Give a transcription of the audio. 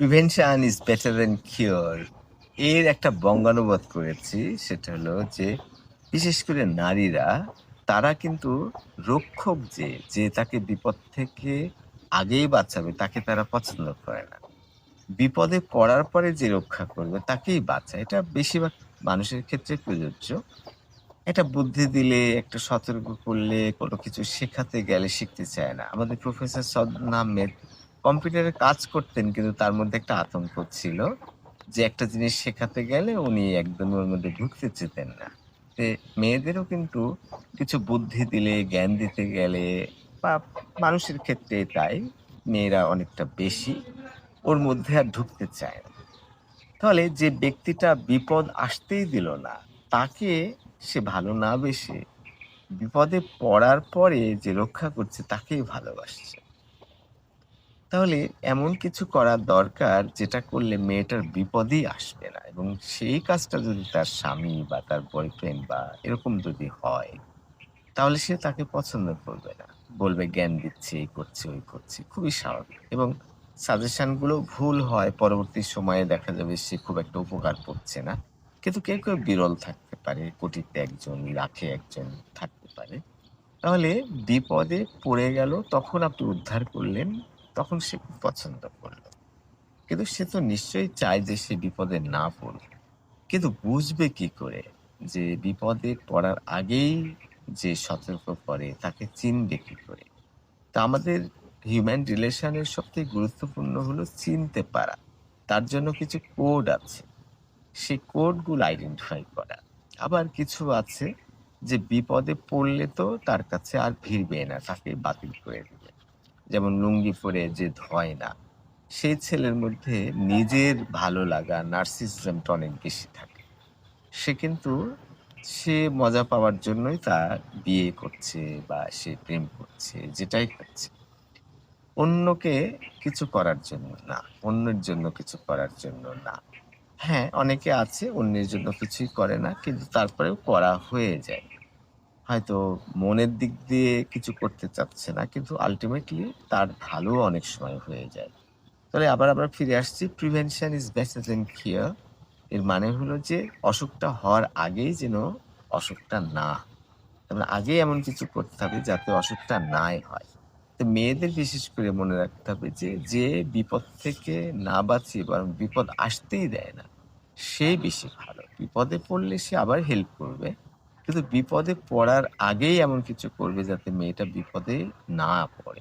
Prevention is better than cure এর একটা বঙ্গানুবাদ করেছি, সেটা হলো যে, বিশেষ করে নারীরা, তারা কিন্তু রক্ষক যে যে তাকে বিপদ থেকে আগেই বাঁচাবে, তাকে তারা পছন্দ করে না। বিপদে পড়ার পরে যে রক্ষা করবে, তাকেই বাঁচায়। এটা বেশিরভাগ মানুষের ক্ষেত্রে প্রযোজ্য। এটা বুদ্ধি দিলে, একটা সতর্ক করলে, কোনো কিছু শেখাতে গেলে শিখতে চায় না। আমাদের প্রফেসর সদন আহমেদ কম্পিউটারে কাজ করতেন, কিন্তু তার মধ্যে একটা আতঙ্ক ছিল যে একটা জিনিস শেখাতে গেলে উনি একদম ওর মধ্যে ঢুকতে চেতেন না। মেয়েদেরও কিন্তু কিছু বুদ্ধি দিলে, জ্ঞান দিতে গেলে বা মানুষের ক্ষেত্রে তাই মেয়েরা অনেকটা বেশি ওর মধ্যে আর ঢুকতে চায় না। তাহলে যে ব্যক্তিটা বিপদ আসতেই দিল না, তাকে সে ভালো না বেশে বিপদে পড়ার পরে যে রক্ষা করছে, তাকেই ভালোবাসছে। তাহলে এমন কিছু করা দরকার যেটা করলে মেয়েটার বিপদই আসবে না এবং সেই কাজটা যদি তার স্বামী বা তার বয়ফ্রেন্ড বা এরকম যদি হয়, তাহলে সে তাকে পছন্দ করবে না। বলবে, জ্ঞান দিচ্ছে, এই করছে, ওই করছে। খুবই স্বাভাবিক এবং সাজেশনগুলো ভুল হয়, পরবর্তী সময়ে দেখা যাবে সে খুব একটা উপকার করছে না। কিন্তু কেউ কেউ বিরল থাকতে পারে কোটিতে একজন লাখে একজন থাকতে পারে। তাহলে বিপদে পড়ে গেল, তখন আপনি উদ্ধার করলেন তখন সে পছন্দ করল। কিন্তু সে তো নিশ্চয়ই চায় যে সে বিপদে না পড়ুক। কিন্তু বুঝবে কি করে যে বিপদে পড়ার আগেই যে সতর্ক করে, তাকে চিনবে কি করে? তা আমাদের হিউম্যান রিলেশনের সবথেকে গুরুত্বপূর্ণ হলো চিনতে পারা। তার জন্য কিছু কোড আছে। সেই কোডগুলো আইডেন্টিফাই করা। আবার কিছু আছে যে বিপদে পড়লে তো তার কাছে আর ভিড়বে না, তাকে বাতিল করে দিবে। যেমন লুঙ্গি পরে যে ধয় না, সেই ছেলের মধ্যে নিজের ভালো লাগা নার্সিসিজমটা অনেক বেশি থাকে। সে কিন্তু, সে মজা পাওয়ার জন্যই তার বিয়ে করছে বা সে প্রেম করছে, যেটাই করছে অন্যকে কিছু করার জন্য না, অন্যের জন্য কিছু করার জন্য না। হ্যাঁ অনেকে আছে, অন্যের জন্য কিছুই করে না, কিন্তু তারপরেও করা হয়ে যায়। হয়তো মনের দিক দিয়ে কিছু করতে চাচ্ছে না, কিন্তু আলটিমেটলি তার ভালো অনেক সময় হয়ে যায়। তাহলে আবার আমরা ফিরে আসছি prevention is better than cure এর মানে হলো যে অসুখটা হওয়ার আগেই যেন অসুখটা না হয়। তার মানে আগেই এমন কিছু করতে হবে যাতে অসুখটা নাই হয়। তো মেয়েদের বিশেষ করে মনে রাখতে হবে যে যে বিপদ থেকে না বাঁচিয়ে বরং বিপদ আসতেই দেয় না, সে বেশি ভালো। বিপদে পড়লে সে আবার হেল্প করবে। কিন্তু বিপদে পড়ার আগেই এমন কিছু করবে যাতে মেয়েটা বিপদে না পড়ে।